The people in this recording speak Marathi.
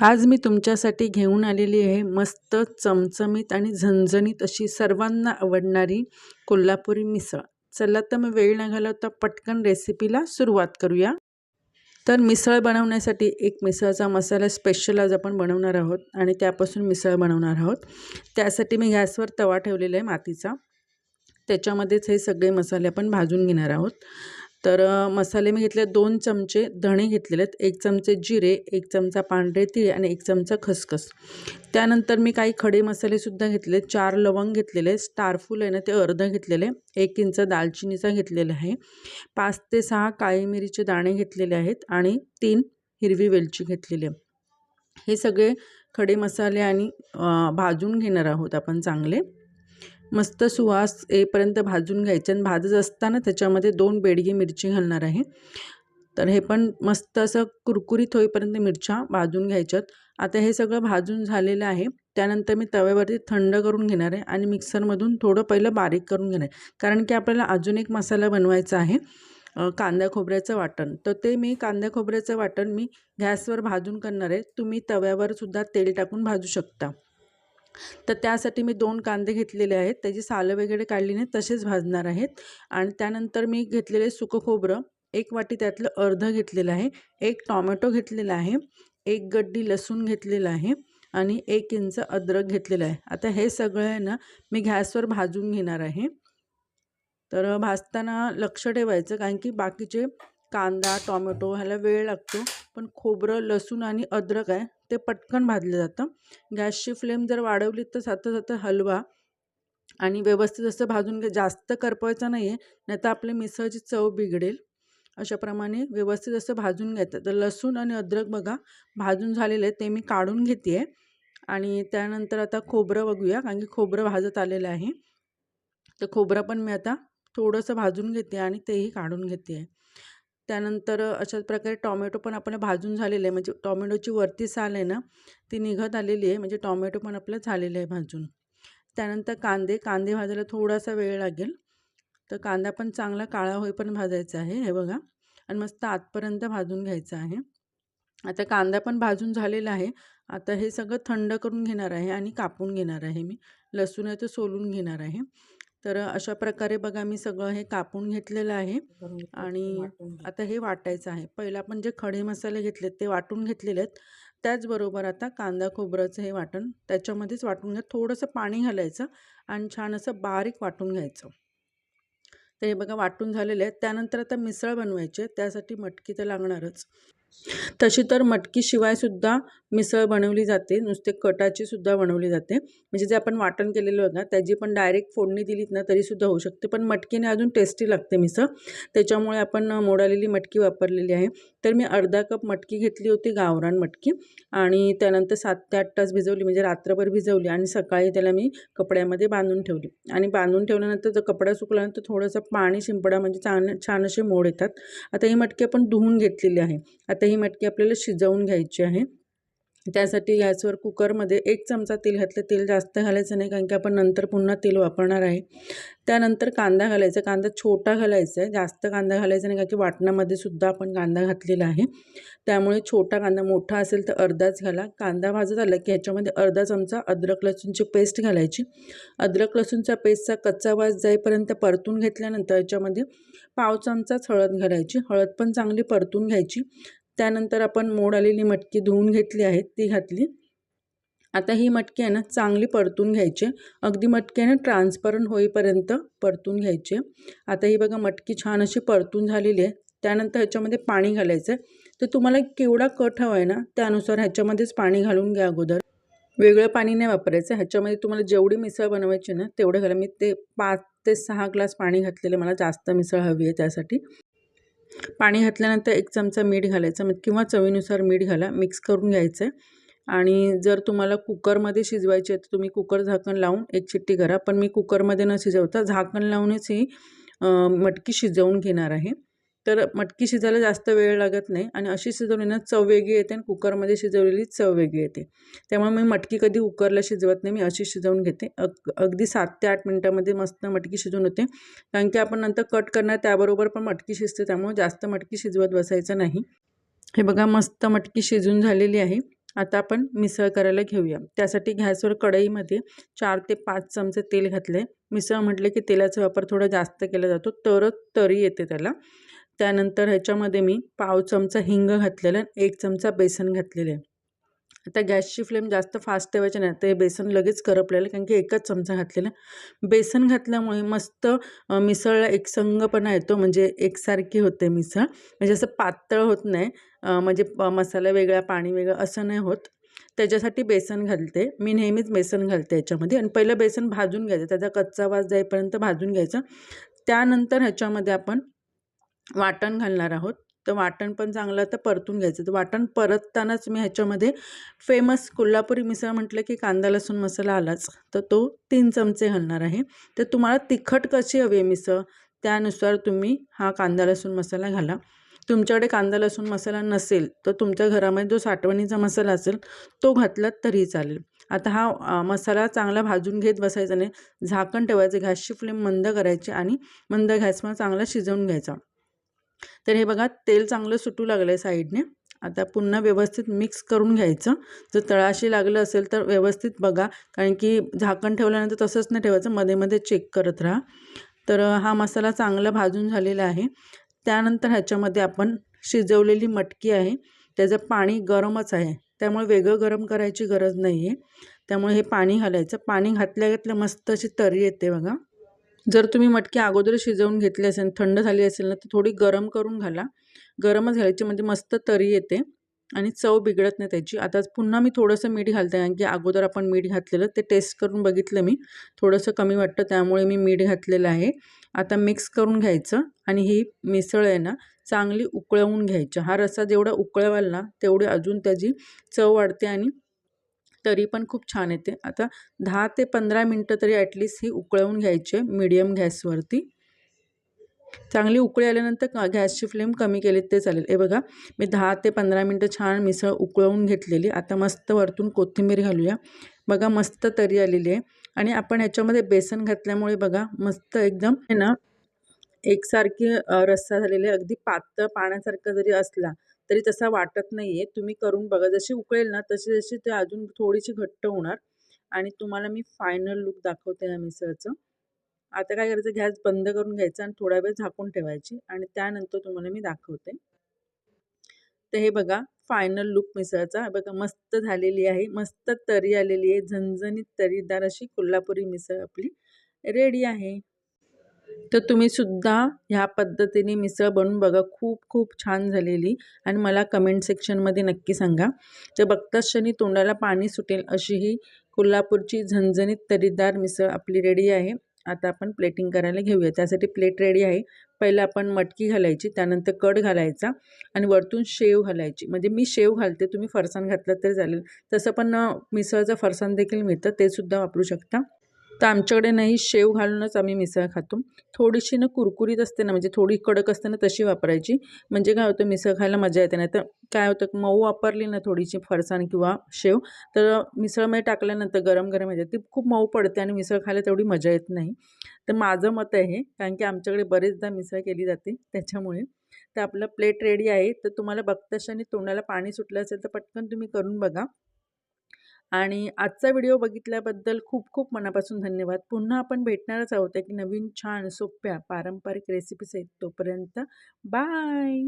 आज मी तुमच्यासाठी घेऊन आलेली आहे मस्त चमचमीत आणि झणझणीत अशी सर्वांना आवडणारी कोल्हापुरी मिसळ. चला तर मी वेळ न घालवता पटकन रेसिपीला सुरुवात करूया. तर मिसळ बनवण्यासाठी एक मिसळचा मसाला स्पेशल आज आपण बनवणार आहोत आणि त्यापासून मिसळ बनवणार आहोत. त्यासाठी मी गॅसवर तवा ठेवलेला आहे मातीचा. त्याच्यामध्येच हे सगळे मसाले आपण भाजून घेणार आहोत. तर मसाले मी घेतले दोन चमचे धणे घेतलेले आहेत एक चमचे जिरे एक चमचा पांढरे तीळ आणि एक चमचा खसखस. त्यानंतर मी काही खडे मसालेसुद्धा घेतले चार लवंग घेतलेले स्टारफूल आहे ना ते अर्ध घेतलेले. एक इंच दालचिनीचा घेतलेला आहे. पाच ते सहा काळी मिरीचे दाणे घेतलेले आहेत आणि तीन हिरवी वेलची घेतलेली आहे. हे सगळे खडे मसाले आणि भाजून घेणार आहोत आपण चांगले. मस्त सुवास येईपर्यंत भाजून घ्यायचे आणि भाजत असताना त्याच्यामध्ये दोन बेडगी मिरची घालणार आहे. तर हे पण मस्त असं कुरकुरीत होईपर्यंत मिरच्या भाजून घ्यायच्यात. आता हे सगळं भाजून झालेलं आहे. त्यानंतर मी तव्यावरती थंड करून घेणार आहे आणि मिक्सरमधून थोडं पहिलं बारीक करून घेणार आहे. कारण की आपल्याला अजून एक मसाला बनवायचा आहे कांदा खोबऱ्याचं वाटण. तर ते मी कांदा खोबऱ्याचं वाटण मी गॅसवर भाजून करणार आहे. तुम्ही तव्यावर सुद्धा तेल टाकून भाजू शकता. तर त्यासाठी मी दोन कांदे घेतलेले आहेत. त्याची सालं वगैरे काढली नाही तसेच भाजणार आहेत. आणि त्यानंतर मी घेतलेले सुकं खोबरं एक वाटी त्यातलं अर्ध घेतलेलं आहे एक टॉमॅटो घेतलेला आहे एक गड्डी लसूण घेतलेला आहे आणि एक इंच अद्रक घेतलेलं आहे. आता हे सगळं आहे ना मी गॅसवर भाजून घेणार आहे. तर भाजताना लक्ष ठेवायचं कारण की बाकीचे कांदा टॉमॅटो ह्याला वेळ लागतो. पण खोबरं लसूण आणि अद्रक आहे ते पटकन भाजलं जातं. गॅसची फ्लेम जर वाढवली तर सातत सातत हलवा आणि व्यवस्थित असं भाजून घ्या जास्त करपवायचं नाही आहे नाही तर आपली मिसळची चव बिघडेल. अशाप्रमाणे व्यवस्थित असं भाजून घ्यायचं. तर लसूण आणि अद्रक बघा भाजून झालेलं आहे ते मी काढून घेते आहे आणि त्यानंतर आता खोबरं बघूया कारण की खोबरं भाजत आलेलं आहे. तर खोबरं पण मी आता थोडंसं भाजून घेते आणि तेही काढून घेते आहे त्यानंतर अशाच प्रकारे टॉमॅटो पण आपण भाजून झालेलं आहे. म्हणजे टॉमॅटोची वरती साल आहे ना ती निघत आलेली आहे. म्हणजे टॉमॅटो पण आपलं झालेलं आहे भाजून. त्यानंतर कांदे कांदे भाजायला थोडासा वेळ लागेल. तर कांदा पण चांगला काळा होईपर्यंत भाजायचा आहे हे बघा. आणि मस्त आतपर्यंत भाजून घ्यायचं आहे. आता कांदा पण भाजून झालेला आहे. आता हे सगळं थंड करून घेणार आहे आणि कापून घेणार आहे मी. लसूण आहे तर सोलून घेणार आहे. तर अशा प्रकारे बघा मी सगळं हे कापून घेतलेलं आहे आणि आता हे वाटायचं आहे. पहिला आपण जे खडे मसाले घेतलेत ते वाटून घेतलेले आहेत. त्याचबरोबर आता कांदा खोबऱ्याचं हे वाटण त्याच्यामध्येच वाटून घ्या. थोडंसं पाणी घालायचं आणि छान असं बारीक वाटून घ्यायचं. तर हे बघा वाटून झालेले आहेत. त्यानंतर आता मिसळ बनवायची त्यासाठी मटकी तर लागणारच. तशी तर मटकीशिवायसुद्धा मिसळ बनवली जाते. नुसते कटाची सुद्धा बनवली जाते. म्हणजे जे आपण वाटण केलेलं होतं त्याची पण डायरेक्ट फोडणी दिलीत ना तरीसुद्धा होऊ शकते. पण मटकीने अजून टेस्टी लागते मिसळ. त्याच्यामुळे आपण मोडालेली मटकी वापरलेली आहे. तर मी अर्धा कप मटकी घेतली होती गावरान मटकी. आणि त्यानंतर सात ते आठ तास भिजवली म्हणजे रात्रभर भिजवली. आणि सकाळी त्याला मी कपड्यामध्ये बांधून ठेवली. आणि बांधून ठेवल्यानंतर जर कपडा सुकल्यानंतर थोडंसं पाणी शिंपडा म्हणजे छान छान असे मोड येतात. आता ही मटकी आपण धुवून घेतलेली आहे. आता ही मटकी आपल्याला शिजवून घ्यायची आहे. त्यासाठी गॅसवर कुकरमध्ये एक चमचा तेल घातलं. तेल जास्त घालायचं नाही कारण की आपण नंतर पुन्हा तेल वापरणार आहे. त्यानंतर कांदा घालायचा. कांदा छोटा घालायचा आहे. जास्त कांदा घालायचा नाही कारण की वाटणामध्ये सुद्धा आपण कांदा घातलेला आहे. त्यामुळे छोटा कांदा मोठा असेल तर अर्धाच घाला. कांदा भाजत आला की ह्याच्यामध्ये अर्धा चमचा अद्रक लसूणची पेस्ट घालायची. अद्रक लसूणचा पेस्टचा कच्चा वास जाईपर्यंत परतून घेतल्यानंतर याच्यामध्ये पाव चमचाच हळद घालायची. हळद पण चांगली परतून घ्यायची. त्यानंतर आपण मोड आलेली मटकी धुवून घेतली आहे ती घातली. आता ही मटकी आहे ना चांगली परतून घ्यायची. अगदी मटकी आहे ना ट्रान्सपरंट होईपर्यंत परतून घ्यायची. आता ही बघा मटकी छान अशी परतून झालेली आहे. त्यानंतर ह्याच्यामध्ये पाणी घालायचं आहे तर तुम्हाला केवढा कट हवा आहे ना त्यानुसार ह्याच्यामध्येच पाणी घालून घ्या अगोदर. वेगळं पाणी नाही वापरायचं. ह्याच्यामध्ये तुम्हाला जेवढी मिसळ बनवायची ना तेवढं घाला. मी ते पाच ते सहा ग्लास पाणी घातलेलं मला जास्त मिसळ हवी आहे त्यासाठी. पाणी घातल्यानंतर एक चमचा मीठ घालायचं मग किंवा चवीनुसार मीठ घाला मिक्स करून घ्यायचं. आहे आणि जर तुम्हाला कुकरमध्ये शिजवायची आहे तर तुम्ही कुकर झाकण लावून एक चिट्टी करा. पण मी कुकरमध्ये न शिजवता झाकण लावूनच ही मटकी शिजवून घेणार आहे. तर मटकी शिजायला जास्त वेळ लागत नाही आणि अशी शिजवली ना चव वेगळी येते आणि कुकरमध्ये शिजवलेली चव वेगळी येते. त्यामुळे मी मटकी कधी कुकरला शिजवत नाही मी अशी शिजवून घेते. अग अगदी सात ते आठ मिनटामध्ये मस्त मटकी शिजवून होते. कारण की आपण नंतर कट करणार त्याबरोबर पण मटकी शिजते त्यामुळे जास्त मटकी शिजवत बसायचं नाही. हे बघा मस्त मटकी शिजून झालेली आहे. आता आपण मिसळ करायला घेऊया. त्यासाठी गॅसवर कढईमध्ये चार ते पाच चमचे तेल घातले मिसळ म्हटले की तेलाचा वापर थोडा जास्त केला जातो. तरच तरी येते त्याला. त्यानंतर ह्याच्यामध्ये मी पाव चमचा हिंग घातलेला एक चमचा बेसन घातलेलं आहे. आता गॅसची फ्लेम जास्त फास्ट ठेवायची नाही ते बेसन लगेच करपलेलं कारण की एकच चमचा घातलेला बेसन घातल्यामुळे मस्त मिसळला एकसंगपणा येतो म्हणजे एकसारखी होते मिसळ. म्हणजे असं पातळ होत नाही म्हणजे मसाला वेगळा पाणी वेगळं असं नाही होत. त्याच्यासाठी बेसन घालते. मी नेहमीच बेसन घालते याच्यामध्ये आणि पहिलं बेसन भाजून घ्यायचं त्याचा कच्चा वास जाईपर्यंत भाजून घ्यायचं. त्यानंतर ह्याच्यामध्ये आपण वाटण घालणार आहोत. तर वाटण पण चांगलं तर परतून घ्यायचं. तर वाटण परततानाच मी ह्याच्यामध्ये फेमस कोल्हापुरी मिसळ म्हटलं की कांदा लसूण मसाला आलाच. तर तो तीन चमचे घालणार आहे. तर तुम्हाला तिखट कशी हवी आहे मिसळ? त्यानुसार तुम्ही हा कांदा लसूण मसाला घाला. तुमच्याकडे कांदा लसूण मसाला नसेल तर तुमच्या घरामध्ये जो साठवणीचा मसाला असेल तो घातलात तरी चालेल. आता हा मसाला चांगला भाजून घेत बसायचा नाही. झाकण ठेवायचं. गॅसची फ्लेम मंद करायची आणि मंद गॅसवर चांगला शिजवून घ्यायचा. तर हे बघा तेल चांगलं सुटू लागलं आहे साईडने. आता पुन्हा व्यवस्थित मिक्स करून घ्यायचं. जर तळाशी लागलं असेल तर व्यवस्थित बघा कारण की झाकण ठेवल्यानंतर तसंच नाही ठेवायचं मध्ये मध्ये चेक करत राहा. तर हा मसाला चांगला भाजून झालेला आहे. त्यानंतर ह्याच्यामध्ये आपण शिजवलेली मटकी आहे. त्याचं पाणी गरमच आहे. त्यामुळे वेगळं गरम करायची गरज नाही आहे त्यामुळे हे पाणी घालायचं. पाणी घातल्या घातल्या मस्त अशी तरी येते बघा. जर तुम्ही मटकी अगोदर शिजवून घेतली असेल थंड झाली असेल ना तर थोडी गरम करून घाला. गरमच घालायची म्हणजे मस्त तरी येते आणि चव बिघडत नाही त्याची. आता पुन्हा मी थोडंसं मीठ घालते कारण की अगोदर आपण मीठ घातलेलं ते टेस्ट करून बघितलं मी. थोडंसं कमी वाटतं त्यामुळे मी मीठ घातलेलं आहे. आता मिक्स करून घ्यायचं आणि ही मिसळ आहे ना चांगली उकळवून घ्यायची. हा रस्सा जेवढा उकळवाल ना तेवढी अजून त्याची चव वाढते आणि तरी पण खूप छान येते. आता दहा ते पंधरा मिनटं तरी ॲटलिस्ट ही उकळवून घ्यायची मिडियम गॅसवरती चांगली उकळी आल्यानंतर गॅसची फ्लेम कमी केली ते चालेल. हे बघा मी दहा ते पंधरा मिनटं छान मिसळ उकळवून घेतलेली. आता मस्त वरतून कोथिंबीर घालूया. बघा मस्त तरी आलेली आहे. आणि आपण ह्याच्यामध्ये बेसन घातल्यामुळे बघा मस्त एकदम आहे ना एकसारखी रस्सा झालेली अगदी पातळ पाण्यासारखं जरी असला तरी तसा वाटत नाही आहे तुम्ही करून बघा. जशी उकळेल ना तशी जशी ते अजून थोडीशी घट्ट होणार आणि तुम्हाला मी फायनल लुक दाखवते या मिसळचं. आता काय करायचं? गॅस बंद करून घ्यायचं आणि थोडा वेळ झाकून ठेवायची आणि त्यानंतर तुम्हाला मी दाखवते. तर हे बघा फायनल लुक मिसळचा. बघा मस्त झालेली आहे. मस्त तरी आलेली आहे. झणझणीत तरीदार अशी कोल्हापुरी मिसळ आपली. रेडी आहे. तर तुम्ही सुद्धा ह्या पद्धतीने मिसळ बनवून बघा. खूप खूप छान झालेली आणि मला कमेंट सेक्शनमध्ये नक्की सांगा. तर बघताच क्षणी तोंडाला पाणी सुटेल अशी ही कोल्हापूरची झणझणीत तरीदार मिसळ आपली रेडी आहे. आता आपण प्लेटिंग करायला घेऊया. त्यासाठी प्लेट रेडी आहे. पहिलं आपण मटकी घालायची त्यानंतर कड घालायचा आणि वरतून शेव घालायची. म्हणजे मी शेव घालते तुम्ही फरसाण घातलं तरी चालेल. तसं पण मिसळचं फरसाण देखील मिळतं ते सुद्धा वापरू शकता. तर आमच्याकडे नाही शेव घालूनच आम्ही मिसळ खातो. थोडीशी ना कुरकुरीत असते ना म्हणजे थोडी कडक असते ना तशी वापरायची. म्हणजे काय होतं मिसळ खायला मजा येते नाही तर काय होतं मऊ वापरली ना थोडीशी फरसाण किंवा शेव तर मिसळमध्ये टाकल्यानंतर गरम गरम येते. ती खूप मऊ पडते आणि मिसळ खायला तेवढी मजा येत नाही. तर माझं मत आहे कारण की आमच्याकडे बरेचदा मिसळ केली जाते त्याच्यामुळे. तर आपलं प्लेट रेडी आहे तर तुम्हाला बघताशाने तोंडाला पाणी सुटलं असेल तर पटकन तुम्ही करून बघा. आणि आजचा व्हिडिओ बघितल्याबद्दल खूप खूप मनापासून धन्यवाद. पुन्हा आपण भेटणारच आहोत की नवीन छान सोप्या पारंपरिक रेसिपीस आहेत तोपर्यंत. बाय!